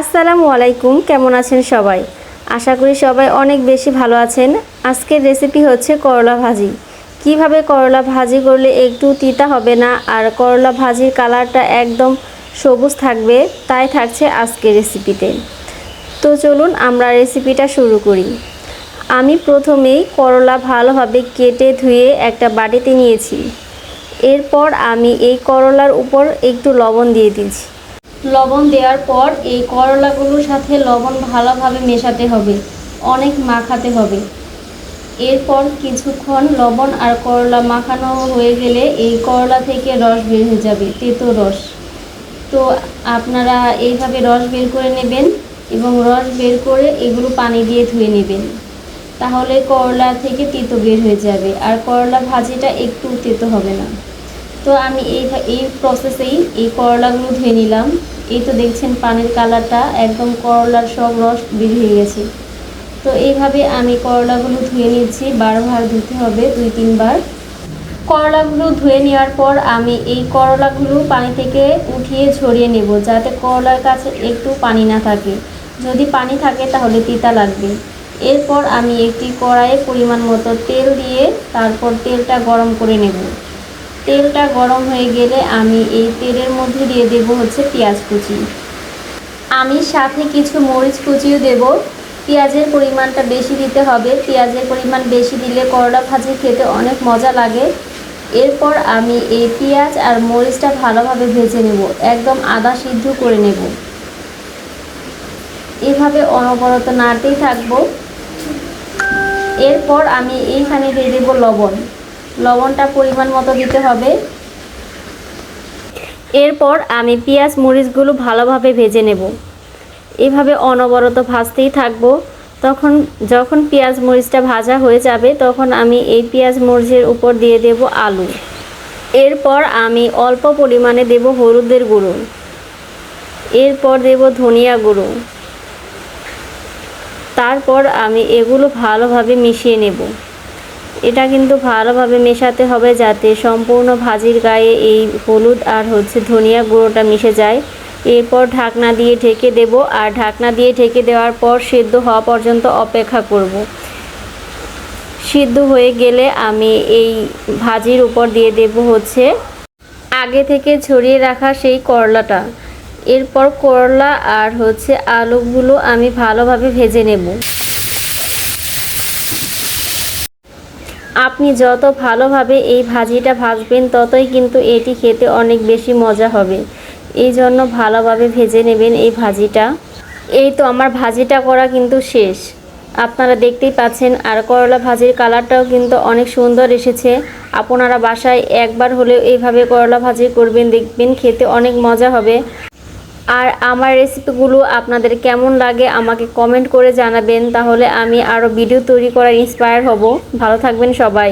আসসালামু আলাইকুম, কেমন আছেন সবাই? আশা করি সবাই অনেক বেশি ভালো আছেন। আজকের রেসিপি হচ্ছে করলা ভাজি। কীভাবে করলা ভাজি করলে একটু তিতা হবে না আর করলা ভাজির কালারটা একদম সবুজ থাকবে, তাই থাকছে আজকের রেসিপিতে তো চলুন আমরা রেসিপিটা শুরু করি। আমি প্রথমেই করলা ভালোভাবে কেটে ধুয়ে একটা বাটিতে নিয়েছি। এরপর আমি এই করলার উপর একটু লবণ দিয়ে দিয়েছি লবণ দেওয়ার পর এই করলাগুলোর সাথে লবণ ভালোভাবে মেশাতে হবে, অনেক মাখাতে হবে। এরপর কিছুক্ষণ লবণ আর করলা মাখানো হয়ে গেলে এই করলা থেকে রস বের হয়ে যাবে, তেতো রস। তো আপনারা এইভাবে রস বের করে নেবেন এবং রস বের করে এগুলো পানি দিয়ে ধুয়ে নেবেন। তাহলে করলা থেকে তেতো বের হয়ে যাবে আর করলা ভাজিটা একটু তেতো হবে না। তো আমি এই এই প্রসেসেই এই করলাগুলো ধুয়ে নিলাম। এই তো দেখছেন পানির কালারটা, একদম করলার সব রস বের হয়ে গেছে। তো এইভাবে আমি করলাগুলো ধুয়ে নিচ্ছি বারবার ধুতে হবে দুই তিনবার করলাগুলো ধুয়ে নেওয়ার পর আমি এই করলাগুলো পানি থেকে উঠিয়ে ঝরিয়ে নেব, যাতে করলার কাছে একটু পানি না থাকে। যদি পানি থাকে তাহলে তিতা লাগবে। এরপর আমি একটি কড়াইয়ে পরিমাণ মতো তেল দিয়ে তারপর তেলটা গরম করে নেব। তেলটা গরম হয়ে গেলে আমি এই তেলের মধ্যে দিয়ে দেব হচ্ছে পেঁয়াজ কুচি। আমি সাথে কিছু মরিচ কুচিও দেব। পেঁয়াজের পরিমাণটা বেশি দিতে হবে। পেঁয়াজের পরিমাণ বেশি দিলে করলা ভাজি খেতে অনেক মজা লাগে। এরপর আমি এই পেঁয়াজ আর মরিচটা ভালোভাবে ভেজে নেব। একদম আদা সিদ্ধ করে নেব। এভাবে অনবরত নাড়তেই থাকব। এরপর আমি এইখানে দিয়ে দেব লবণ। লবণটা পরিমাণ মতো দিতে হবে। এরপর আমি পেঁয়াজ, মরিচগুলো ভালোভাবে ভেজে নেব। এভাবে অনবরত ভাজতেই থাকব। তখন যখন পেঁয়াজ, মরিচটা ভাজা হয়ে যাবে, তখন আমি এই পেঁয়াজ, মরিচের উপর দিয়ে দেব আলু। এরপর আমি অল্প পরিমাণে দেব হলুদের গুঁড়ো। এরপর দেব ধনিয়া গুঁড়ো। তারপর আমি এগুলো ভালোভাবে মিশিয়ে নেব। এটা কিন্তু ভালোভাবে মেশাতে হবে যাতে সম্পূর্ণ ভাজির গায়ে এই হলুদ আর হচ্ছে ধনিয়া গুঁড়োটা মিশে যায়। এরপর ঢাকনা দিয়ে ঢেকে দেব আর ঢাকনা দিয়ে ঢেকে দেওয়ার পর সিদ্ধ হওয়া পর্যন্ত অপেক্ষা করব। সিদ্ধ হয়ে গেলে আমি এই ভাজির উপর দিয়ে দেব হচ্ছে আগে থেকে ছড়িয়ে রাখা সেই করলাটা। এরপর করলা আর হচ্ছে আলুগুলো আমি ভালোভাবে ভেজে নেব। আপনি যত ভালোভাবে এই ভাজিটা ভাজবেন, ততই কিন্তু এটি খেতে অনেক বেশি মজা হবে। এই জন্য ভালোভাবে ভেজে নেবেন এই ভাজিটা। এই তো আমার ভাজিটা করা কিন্তু শেষ। আপনারা দেখতেই পাচ্ছেন, আর করলা ভাজির কালারটাও কিন্তু অনেক সুন্দর এসেছে। আপনারা বাসায় একবার হলেও এইভাবে করলা ভাজি করবেন, দেখবেন খেতে অনেক মজা হবে। আর আমার রেসিপিগুলো আপনাদের কেমন লাগে আমাকে কমেন্ট করে জানাবেন, তাহলে আমি আরও ভিডিও তৈরি করার ইন্সপায়ার হব। ভালো থাকবেন সবাই।